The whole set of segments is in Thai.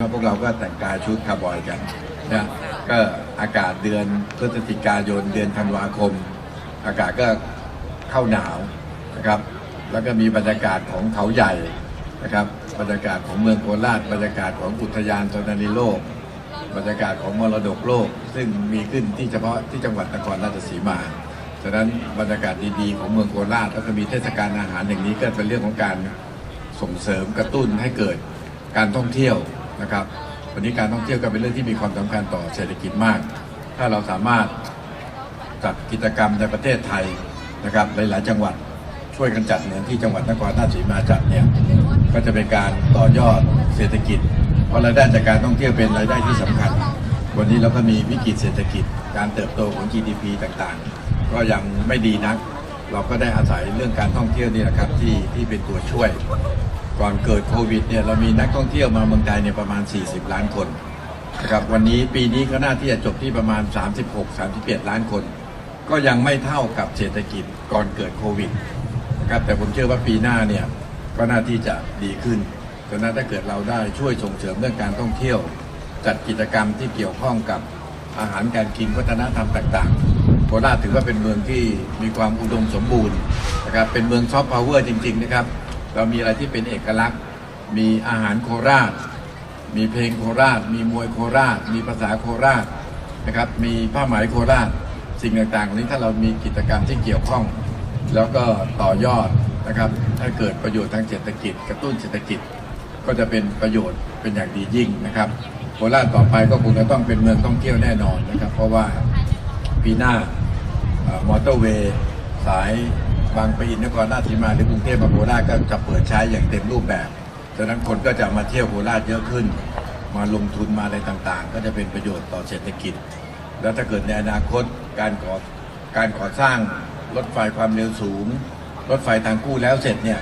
พวกเราก็แต่งกายชุดคาร์บอยกันนะก็อากาศเดือนพฤศจิกายนเดือนธันวาคม อากาศก็เข้าหนาวนะครับ แล้วก็มีบรรยากาศของเขาใหญ่นะครับ บรรยากาศของเมืองโคราชบรรยากาศของอุทยานธรณีโลก บรรยากาศของมรดกโลก ซึ่งมีขึ้นที่เฉพาะที่จังหวัดนครราชสีมาฉะนั้นบรรยากาศดีๆของเมืองโคราชแล้วก็มีเทศกาลอาหารอย่างนี้ก็เป็นเรื่องของการส่งเสริมกระตุ้นให้เกิดการท่องเที่ยว นะครับวันนี้การท่องเที่ยวก็เป็นเรื่องที่มีความสำคัญต่อเศรษฐกิจมาก ถ้าเราสามารถจัดกิจกรรมในประเทศไทยนะครับหลาย ๆ จังหวัดช่วยกันจัดเหมือนที่จังหวัดนครราชสีมาจัดเนี่ยก็จะเป็นการต่อยอดเศรษฐกิจ เพราะรายได้จากการท่องเที่ยวเป็นรายได้ที่สำคัญ วันนี้เราก็มีวิกฤตเศรษฐกิจ การเติบโตของ GDP ต่างๆ ก็ยังไม่ดีนัก เราก็ได้อาศัยเรื่องการท่องเที่ยวนี่แหละครับที่ที่เป็นตัวช่วย ก่อนเกิดโควิดเนี่ยเรามีนักท่องเที่ยวมาเมืองไทยเนี่ยประมาณ 40 ล้านคนนะครับวันนี้ปีนี้ก็น่าที่จะจบที่ประมาณ 36-37 ล้านคน ก็ยังไม่เท่ากับเศรษฐกิจก่อนเกิดโควิดนะครับแต่ผมเชื่อว่าปีหน้าเนี่ยก็น่าที่จะดีขึ้นดังนั้นถ้าเกิดเราได้ช่วยส่งเสริมเรื่องการท่องเที่ยว จัดกิจกรรมที่เกี่ยวข้องกับอาหารการกินวัฒนธรรมต่างๆโคราชถือว่าเป็นเมืองที่มีความอุดมสมบูรณ์นะครับเป็นเมืองซอฟต์พาวเวอร์จริง ๆ นะครับ เรามีอะไรที่เป็นเอกลักษณ์ มีอาหารโคราช มีเพลงโคราช มีมวยโคราช มีภาษาโคราชนะครับ มีผ้าไหมโคราช สิ่งต่างๆนี้ถ้าเรามีกิจกรรมที่เกี่ยวข้อง แล้วก็ต่อยอดนะครับให้เกิดประโยชน์ทางเศรษฐกิจ กระตุ้นเศรษฐกิจก็จะเป็นประโยชน์เป็นอย่างดียิ่งนะครับโคราชต่อไปก็คงจะต้องเป็นเมืองท่องเที่ยวแน่นอนนะครับ เพราะว่าปีหน้ามอเตอร์เวย์สาย บางปะอินนครราชสีมาหรือกรุงเทพมาโคราชก็จะเปิดใช้อย่างเต็มรูปแบบดังนั้นคนก็จะมาเที่ยวโคราชเยอะขึ้น มาลงทุนมาอะไรต่างๆ ก็จะเป็นประโยชน์ต่อเศรษฐกิจ แล้วถ้าเกิดในอนาคตการก่อการก่อสร้างรถไฟความเร็วสูง รถไฟทางคู่แล้วเสร็จเนี่ย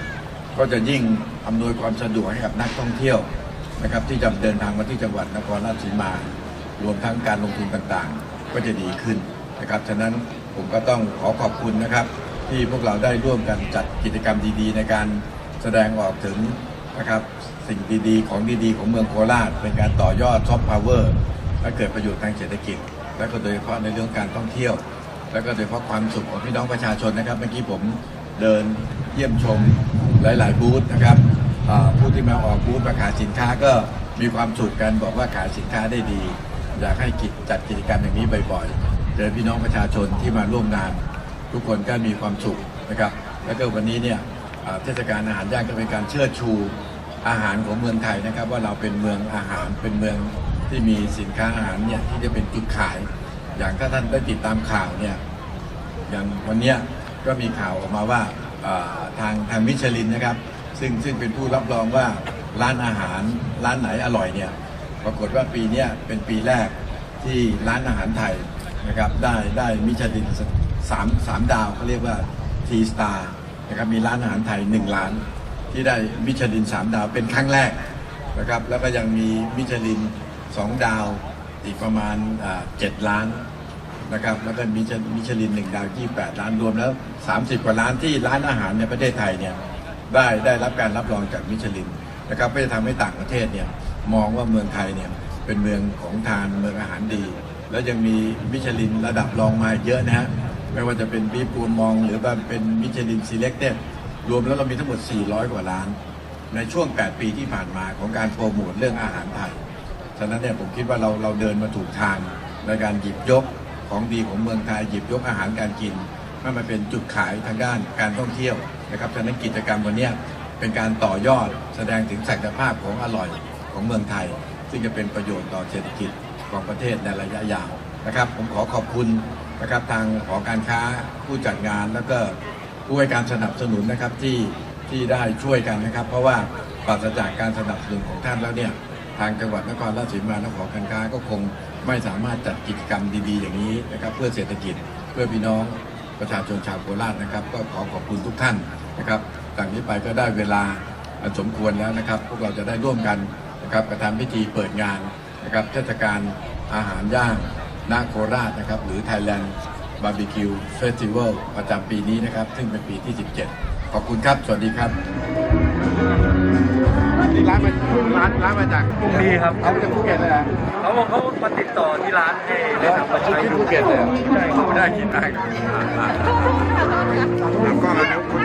ก็จะยิ่งอำนวยความสะดวกให้กับนักท่องเที่ยวนะครับที่จะเดินทางมาที่จังหวัดนครราชสีมา รวมทั้งการลงทุนต่างๆ ก็จะดีขึ้นนะครับฉะนั้นผมก็ต้องขอขอบคุณนะครับ ที่พวกเราได้ร่วมกันจัดกิจกรรมดีๆ ในการแสดงออกถึงนะครับสิ่งดีๆ ของดีๆ ของเมืองโคราช เป็นการต่อยอดซอฟต์พาวเวอร์และเกิดประโยชน์ทางเศรษฐกิจ และก็โดยเฉพาะในเรื่องการท่องเที่ยว แล้วก็โดยเฉพาะความสุขของพี่น้องประชาชนนะครับ เมื่อกี้ผมเดินเยี่ยมชมหลาย ๆ บูธนะครับผู้ที่มาออกบูธมาขายสินค้าก็มีความสุขกันบอกว่าขายสินค้าได้ดี อยากให้กิจจัดกิจกรรมอย่างนี้บ่อยๆเจอพี่น้องประชาชนที่มาร่วมงาน ทุกคนก็มีความสุขนะครับ แล้วก็วันนี้เนี่ยเทศกาลอาหารย่างก็เป็นการเชิดชูอาหารของเมืองไทยนะครับ ว่าเราเป็นเมืองอาหารเป็นเมืองที่มีสินค้าอาหารเนี่ยที่จะเป็นจุดขาย อย่างถ้าท่านได้ติดตามข่าวเนี่ยอย่างวันนี้ก็มีข่าวออกมาว่าทางทางมิชลินนะครับ ซึ่งซึ่งเป็นผู้รับรองว่าร้านอาหารร้านไหนอร่อยเนี่ยปรากฏว่าปีนี้เป็นปีแรกที่ร้านอาหารไทยนะครับได้ได้มิชลิน สามสามดาวเขาเรียกว่าทีสตาร์นะครับมีร้านอาหารไทยหนึ่งร้าน ที่ได้มิชลินสามดาวเป็นครั้งแรกนะครับแล้วก็ยังมีมิชลินสองดาวอีกประมาณเจ็ดล้านนะครับแล้วก็มิชมิชลินหนึ่งดาวยี่แปดล้านรวมแล้ว 30 กว่าล้านที่ร้านอาหารในประเทศไทยเนี่ยได้ได้รับการรับรองจากมิชลินนะครับก็จะทำให้ต่างประเทศเนี่ยมองว่าเมืองไทยเนี่ยเป็นเมืองของทานเมืองอาหารดี แล้วยังมีมิชลินระดับรองมาเยอะนะฮะ ไม่ว่าจะเป็นบีปูนมอง หรือว่าเป็นมิชลินซีเล็กเต็รวมแล้วเรามีทั้งหมด 400 กว่าล้าน ในช่วง 8 ปีที่ผ่านมาของการโปรโมทเรื่องอาหารไทย ฉะนั้นเนี่ยผมคิดว่าเราเราเดินมาถูกทางในการหยิบยกของดีของเมืองไทยหยิบยกอาหารการกินให้มาเป็นจุดขายทางด้านการท่องเที่ยวนะครับ ฉะนั้นกิจกรรมวันนี้เป็นการต่อยอดแสดงถึงศักยภาพของอร่อยของเมืองไทย ซึ่งจะเป็นประโยชน์ต่อเศรษฐกิจของประเทศในระยะยาวนะครับ ผมขอขอบคุณ นะครับทางหอการค้าผู้จัดงานแล้วก็ผู้ให้การสนับสนุนนะครับที่ที่ได้ช่วยกันนะครับ เพราะว่าปราศจากการสนับสนุนของท่านแล้วเนี่ยทางจังหวัดนครราชสีมาและหอการค้าก็คงไม่สามารถจัดกิจกรรมดีๆ อย่างนี้นะครับ เพื่อเศรษฐกิจเพื่อพี่น้องประชาชนชาวโคราชนะครับ ก็ขอขอบคุณทุกท่านนะครับจากนี้ไปก็ได้เวลาสมควรแล้วนะครับ พวกเราจะได้ร่วมกันนะครับกระทำพิธีเปิดงานนะครับเทศกาลอาหารย่าง ณโคราชนะครับ หรือ Thailand Barbecue Festival ประจำปีนี้นะครับ ซึ่งเป็นปีที่ 17 ขอบคุณครับ สวัสดีครับนี่ร้านมันร้านร้านมาจากภูมิครับเอามาจากภูเก็ตเลยเหรอเขาบอกเขามาติดต่อที่ร้านให้ได้นำมาใช้ที่ภูเก็ตเลยเหรอใช่ครับได้กินได้แล้วก็เดี๋ยวคุณ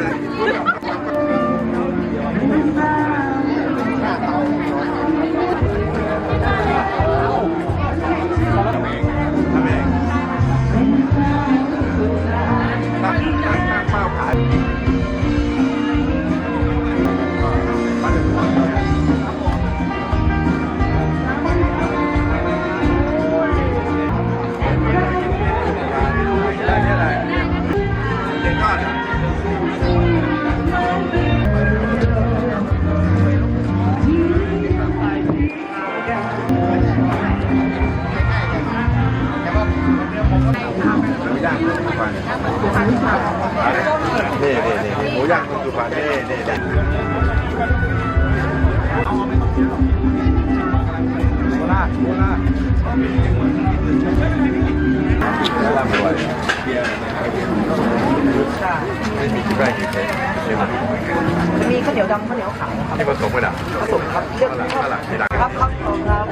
มีข้าวเหนียวดำข้าวเหนียวขาวครับที่ผสมกันอะผสมครับเลือกฝรั่งชอบฝรั่งที่ดังครับครับผมครับ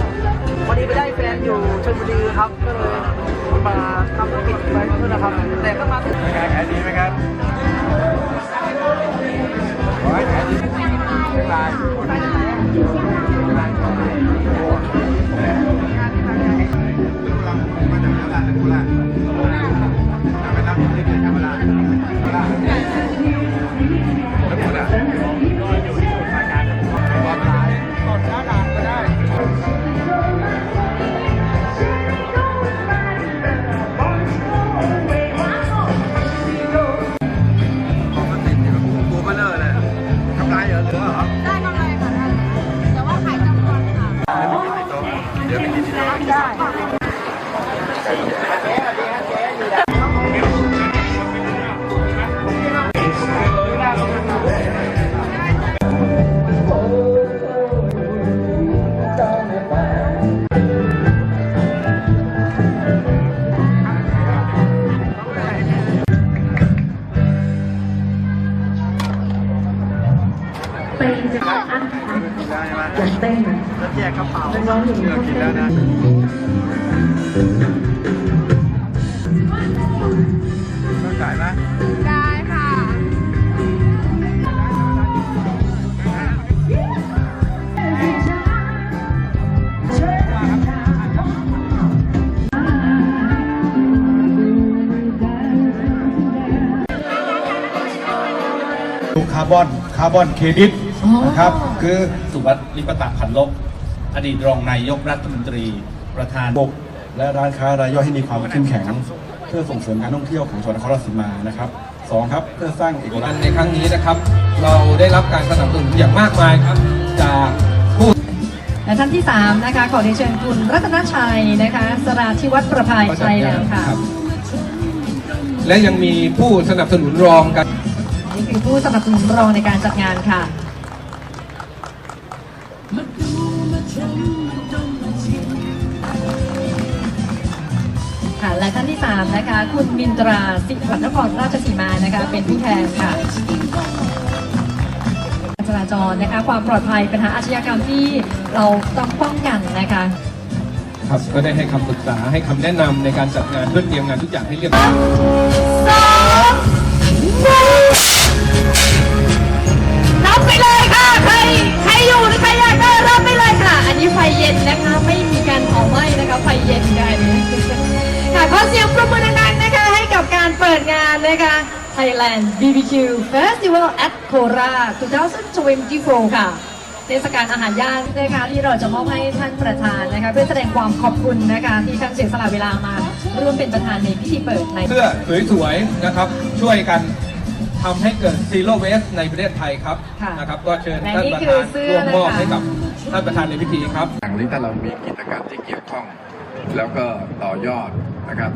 วันนี้ไปได้แฟนอยู่ชลบุรีครับก็เลยมาทำธุรกิจไปเพื่อนนะครับ แต่ก็มาถึงเป็นไงขายดีไหมครับขอให้ขายดีเชียงรายเชียงรายมาจากโคราชโค แล้วแยกกระเป๋าน้องอยู่เลือกกินแล้วนะต้องจ่ายไหมได้ค่ะดูคาร์บอนคาร์บอนเครดิตนะครับ คือสุวัสดิ์ลิปตะพันลบ อดีตรองนายกรัฐมนตรี ประธานระบบและร้านค้ารายย่อยให้มีความเข้มแข็ง เพื่อส่งเสริมการท่องเที่ยวของจังหวัดนครราชสีมานะครับสองครับเพื่อสร้างเอกลักษณ์ในครั้งนี้นะครับ เราได้รับการสนับสนุนอย่างมากมายครับจากผู้และท่านที่3นะคะขอเรียนเชิญคุณรัตนชัยนะคะสราธิวัฒน์ประภัยใช่แล้วค่ะรับและยังมีผู้สนับสนุนรองกันนี่คือผู้สนับสนุนรองในการจัดงานค่ะ ค่ะและท่านที่ 3 นะคะ คุณมินตราสิวัฒนครราชสีมานะคะ เป็นผู้แทนค่ะจราจรนะคะ ความปลอดภัยปัญหาอาชญากรรมที่เราต้องป้องกันนะคะครับก็ได้ให้คำปรึกษาให้คำแนะนำในการจัดงานเพื่อเตรียมงานทุกอย่างให้เรียบร้อยรับไปเลยค่ะ ใคร ใครอยู่หรือใครอยา Thailand BBQ Festival at Kora 2024 ค่ะ เทศกาลอาหารย่างนะคะที่เราจะมอบให้ท่านประธานนะคะเพื่อแสดงความขอบคุณนะคะที่ท่านเสียสละเวลามาร่วมเป็นประธานในพิธีเปิดในเพื่อสวยๆนะครับช่วยกันทำให้เกิดซีโร่เวสในประเทศไทยครับค่ะนะครับก็เชิญและท่านนี่ประคือธานเสื้อร่วมมอบนะคะ ให้กับท่านประธานในพิธีครับอย่างนี้ถ้าเรามีกิจกรรมที่เกี่ยวข้อง แล้วก็ต่อยอดนะครับ